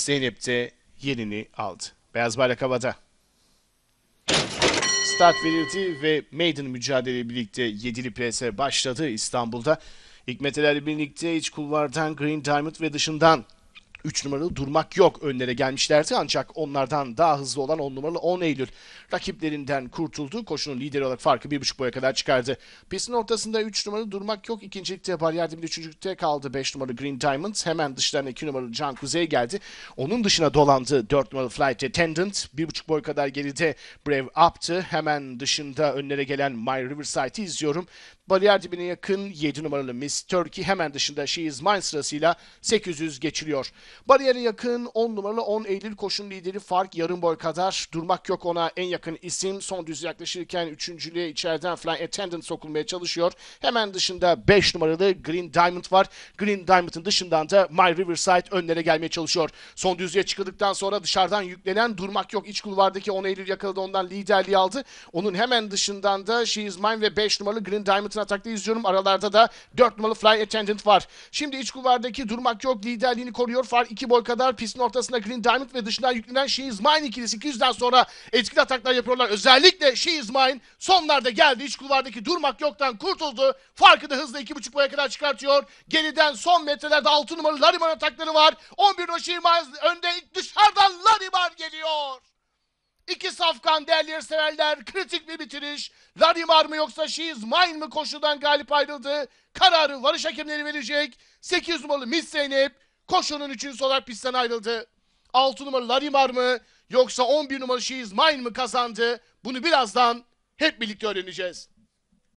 Zeynep de yerini aldı. Beyaz bayrak havada. Start verildi ve maiden mücadele birlikte yedili prese başladı İstanbul'da. Hikmetelerle birlikte iç kulvardan Green Diamond ve dışından 3 numaralı durmak yok önlere gelmişlerdi ancak onlardan daha hızlı olan 10 numaralı 10 Eylül rakiplerinden kurtuldu. Koşunun lideri olarak farkı 1.5 boya kadar çıkardı. Pistin ortasında 3 numaralı durmak yok. İkincilikte bariyer dibinde üçüncülükte kaldı 5 numaralı Green Diamond. Hemen dışlarına 2 numaralı Can Kuzey geldi. Onun dışına dolandı 4 numaralı Flight Attendant. 1.5 boy kadar geride Brave Up'tı. Hemen dışında önlere gelen My Riverside'i izliyorum. Bariyer dibine yakın 7 numaralı Miss Turkey hemen dışında She Is Mine sırasıyla 800 geçiliyor. Bariyere yakın 10 numaralı 10 Eylül koşun lideri fark yarım boy kadar. Durmak yok ona en yakın isim. Son düz yaklaşırken üçüncülüğe içeriden Fly Attendant sokulmaya çalışıyor. Hemen dışında 5 numaralı Green Diamond var. Green Diamond'ın dışından da My Riverside önlere gelmeye çalışıyor. Son düzlüğe çıkıldıktan sonra dışarıdan yüklenen durmak yok. İç kulvardaki 10 Eylül yakaladı ondan liderliği aldı. Onun hemen dışından da She Is Mine ve 5 numaralı Green Diamond'ın atakta izliyorum. Aralarda da 4 numaralı Fly Attendant var. Şimdi iç kulvardaki durmak yok liderliğini koruyor. Far 2 boy kadar pistin ortasında Green Diamond ve dışından yüklenen She Is Mine ikilisi 200'den sonra etkili ataklar yapıyorlar. Özellikle She Is Mine sonlarda geldi. İç kulvardaki durmak yoktan kurtuldu. Farkı da hızla 2,5 boya kadar çıkartıyor. Geriden son metrelerde 6 numaralı Lariman atakları var. 11 numaralı She Is Mine önde dışarıdan Lariman. İki safkan değerli yarışseverler kritik bir bitiriş. Larimar mı yoksa She Is Mine mi koşudan galip ayrıldı? Kararı varış hakemleri verecek. 8 numaralı Miss Zeynep koşunun 3. olarak pistten ayrıldı. 6 numaralı Larimar mı yoksa 11 numaralı She Is Mine mi kazandı? Bunu birazdan hep birlikte öğreneceğiz.